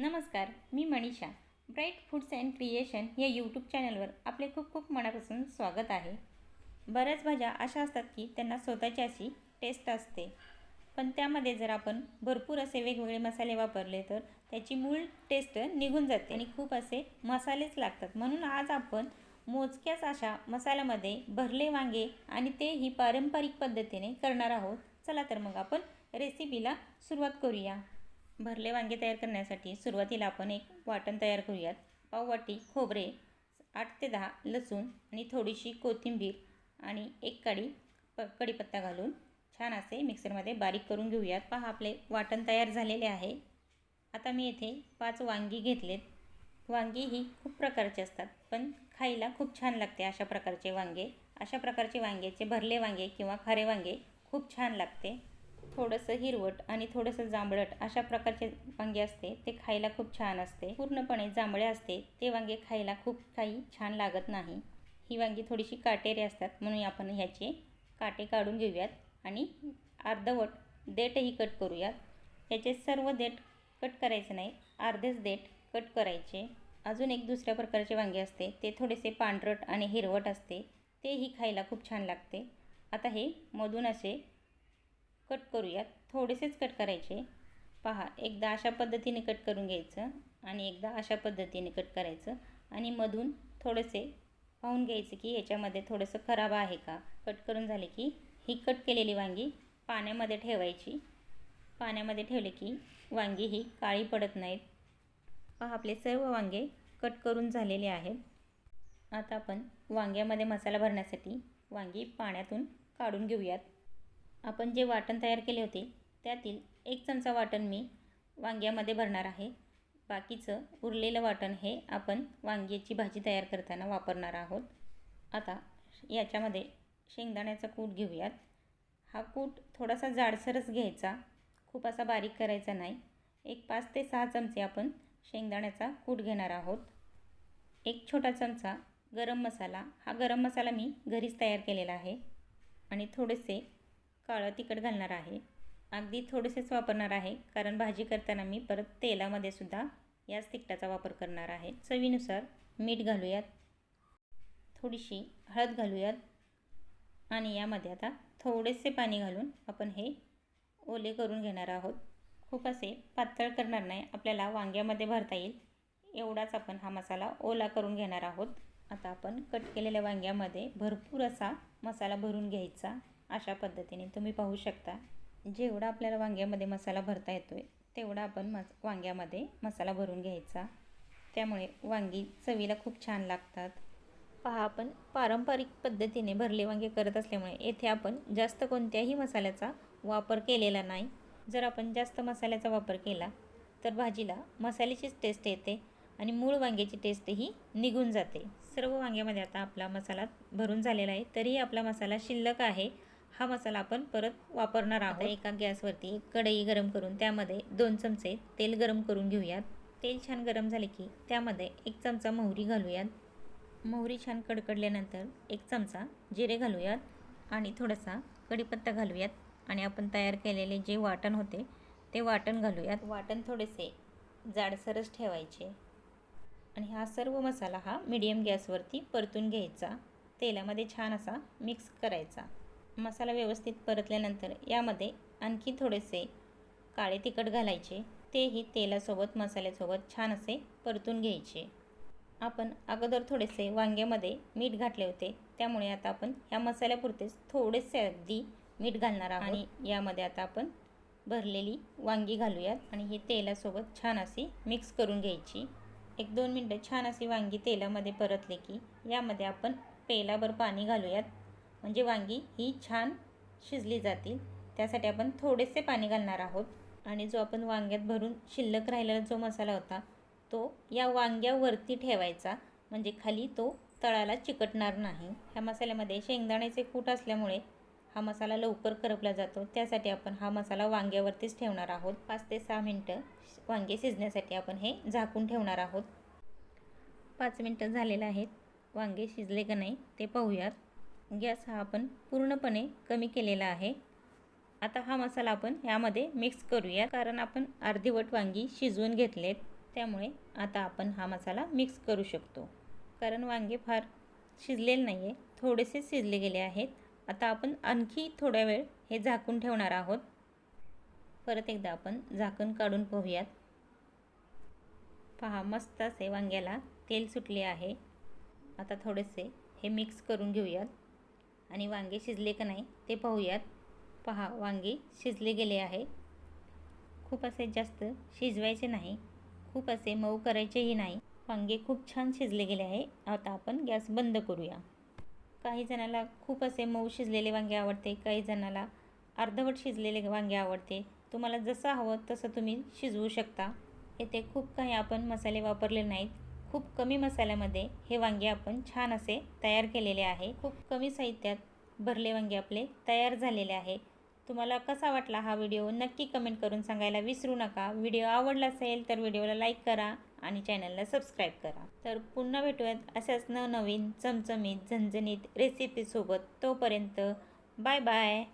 नमस्कार मी Manisha. Bright foods and creation या YouTube चॅनलवर आपले खूप खूप मनापासून स्वागत आहे. बऱ्याच भाज्या अशा असतात की त्यांना स्वतःची अशी टेस्ट असते. पण त्यामध्ये जर आपण भरपूर असे वेगवेगळे मसाले वापरले तर त्याची मूळ टेस्ट निघून जाते आणि खूप असे मसालेच लागतात. म्हणून आज आपण मोजक्याच अशा मसाल्यामध्ये भरले वांगे आणि तेही पारंपरिक पद्धतीने करणार आहोत. चला तर मग आपण रेसिपीला सुरुवात करूया. भरले वांगे तयार करण्यासाठी सुरुवातीला आपण एक वाटण तयार करूयात. पाववाटी खोबरे आठ ते दहा लसूण आणि थोडीशी कोथिंबीर आणि एक काडी प कढीपत्ता घालून छान असे मिक्सरमध्ये बारीक करून घेऊयात. पहा आपले वाटण तयार झालेले आहे. आता मी येथे पाच वांगी घेतलेत. वांगी ही खूप प्रकारची असतात पण खायला खूप छान लागते अशा प्रकारचे वांगे. अशा प्रकारचे वांग्याचे भरले वांगे किंवा खारे वांगे खूप छान लागते. थोडंसं हिरवट आणि थोडंसं जांभळट अशा प्रकारचे वांगे असते ते खायला खूप छान असते. पूर्णपणे जांभळे असते ते वांगे खायला खूप काही छान लागत नाही. ही वांगी थोडीशी काटेरी असतात म्हणून आपण ह्याचे काटे काढून घेऊयात आणि अर्धवट देठही कट करूयात. याचे सर्व देठ कट करायचे नाही अर्धेच देठ कट करायचे. अजून एक दुसऱ्या प्रकारचे वांगे असते ते थोडेसे पांढरट आणि हिरवट असते तेही खायला खूप छान लागते. आता हे मधून असे कट करूयात. थोडेसेच कट करायचे. पहा एकदा अशा पद्धतीने कट करून घ्यायचं आणि एकदा अशा पद्धतीने कट करायचं आणि मधून थोडेसे पाहून घ्यायचं की याच्यामध्ये थोडंसं खराब आहे का? कट करून झाले की ही कट केलेली वांगी पाण्यामध्ये ठेवायची. पाण्यामध्ये ठेवले की वांगी ही काळी पडत नाहीत. पहा आपले सर्व वांगे कट करून झालेले आहेत. आता आपण वांग्यामध्ये मसाला भरण्यासाठी वांगी पाण्यातून काढून घेऊयात. आपण जे वाटण तयार केले होते त्यातील एक चमचा वाटण मी वांग्यामध्ये भरणार आहे. बाकीचं उरलेलं वाटण हे आपण वांग्याची भाजी तयार करताना वापरणार आहोत. आता याच्यामध्ये शेंगदाण्याचा कूट घेऊयात. हा कूट थोडासा जाडसरच घ्यायचा. खूप असा बारीक करायचा नाही. एक पाच ते सहा चमचे आपण शेंगदाण्याचा कूट घेणार आहोत. एक छोटा चमचा गरम मसाला. हा गरम मसाला मी घरीच तयार केलेला आहे. आणि थोडेसे काळं तिखट घालणार आहे. अगदी थोडेसेच वापरणार आहे कारण भाजी करताना मी परत तेलामध्ये सुद्धा याच तिखटाचा वापर करणार आहे. चवीनुसार मीठ घालूयात. थोडीशी हळद घालूयात. आणि यामध्ये आता थोडेसे पाणी घालून आपण हे ओले करून घेणार आहोत. खूप असे पातळ करणार नाही आपल्याला वांग्यामध्ये भरता येईल. एवढाच आपण हा मसाला ओला करून घेणार आहोत. आता आपण कट केलेल्या वांग्यामध्ये भरपूर असा मसाला भरून घ्यायचा. अशा पद्धतीने तुम्ही पाहू शकता. जेवढा आपल्याला वांग्यामध्ये मसाला भरता येतो आहे तेवढा आपण मस वांग्यामध्ये मसाला भरून घ्यायचा. त्यामुळे वांगी चवीला खूप छान लागतात. पहा आपण पारंपरिक पद्धतीने भरले वांगे करत असल्यामुळे येथे आपण जास्त कोणत्याही मसाल्याचा वापर केलेला नाही. जर आपण जास्त मसाल्याचा वापर केला तर भाजीला मसाल्याचीच टेस्ट येते आणि मूळ वांग्याची टेस्टही निघून जाते. सर्व वांग्यामध्ये आता आपला मसाला भरून झालेला आहे तरीही आपला मसाला शिल्लक आहे. हा मसाला आपण परत वापरणार आहोत. एका गॅसवरती कढई गरम करून त्यामध्ये दोन चमचे तेल गरम करून घेऊयात. तेल छान गरम झाले की त्यामध्ये एक चमचा मोहरी घालूयात. मोहरी छान कडकडल्यानंतर एक चमचा जिरे घालूयात आणि थोडासा कढीपत्ता घालूयात. आणि आपण तयार केलेले जे वाटण होते ते वाटण घालूयात. वाटण थोडेसे जाडसरच ठेवायचे. आणि हा सर्व मसाला हा मीडियम गॅसवरती परतून घ्यायचा. तेलामध्ये छान असा मिक्स करायचा. मसाला व्यवस्थित परतल्यानंतर यामध्ये आणखी थोडेसे काळे तिखट घालायचे. तेही तेलासोबत मसाल्यासोबत छान असे परतून घ्यायचे. आपण अगोदर थोडेसे वांग्यामध्ये मीठ घातले होते. त्यामुळे आता आपण ह्या मसाल्यापुरतेच थोडेसे अगदी मीठ घालणार आहोत. आणि यामध्ये आता आपण भरलेली वांगी घालूयात. आणि ही तेलासोबत छान अशी मिक्स करून घ्यायची. एक दोन मिनटं छान अशी वांगी तेलामध्ये परतले की यामध्ये आपण पेलाभर पाणी घालूयात. म्हणजे वांगी ही छान शिजली जातील. त्यासाठी आपण थोडेसे पाणी घालणार आहोत. आणि जो आपण वांग्यात भरून शिल्लक राहिलेला जो मसाला होता तो या वांग्यावरती ठेवायचा. म्हणजे खाली तो तळाला चिकटणार नाही. ह्या मसाल्यामध्ये शेंगदाण्याचे कूट असल्यामुळे हा मसाला लवकर करपला जातो. त्यासाठी आपण हा मसाला वांग्यावरतीच ठेवणार आहोत. पाच ते सहा मिनटं वांगे शिजण्यासाठी आपण हे झाकून ठेवणार आहोत. पाच मिनटं झालेलं आहेत. वांगे शिजले का नाही ते पाहूयात. गॅस हा आपण पूर्णपणे कमी केलेला आहे. आता हा मसाला आपण यामध्ये मिक्स करूया. कारण आपण अर्धीवट वांगी शिजवून घेतलेत त्यामुळे आता आपण हा मसाला मिक्स करू शकतो. कारण वांगे फार शिजलेले नाही आहे थोडेसे शिजले गेले आहेत. आता आपण आणखी थोड्या वेळ हे झाकून ठेवणार आहोत. परत एकदा आपण झाकण काढून पाहूयात. पहा मस्त असे वांग्याला तेल सुटले आहे. आता थोडेसे हे मिक्स करून घेऊयात. आणि वांगे शिजले का नाही ते पाहूयात. पहा वांगे शिजले गेले आहे खूप असे जास्त शिजवायचे नाही. खूप असे मऊ करायचेही नाही. वांगे खूप छान शिजले गेले आहे. आता आपण गॅस बंद करूया. काही जणाला खूप असे मऊ शिजलेले वांगे आवडते काही जणाला अर्धवट शिजलेले वांगे आवडते. तुम्हाला जसं हवं तसं तुम्ही शिजवू शकता. येथे खूप काही आपण मसाले वापरले नाहीत. खूप कमी मसाल्यामध्ये हे वांगे आपण छान असे तयार केलेले आहे. खूप कमी साहित्यात भरले वांगे आपले तयार झालेले आहे. तुम्हाला कसा वाटला हा व्हिडिओ नक्की कमेंट करून सांगायला विसरू नका. व्हिडिओ आवडला असेल तर व्हिडिओला लाईक करा आणि चॅनलला सबस्क्राईब करा. तर पुन्हा भेटूयात अशाच नवनवीन चमचमीत झणझणीत रेसिपीसोबत. तोपर्यंत बाय बाय.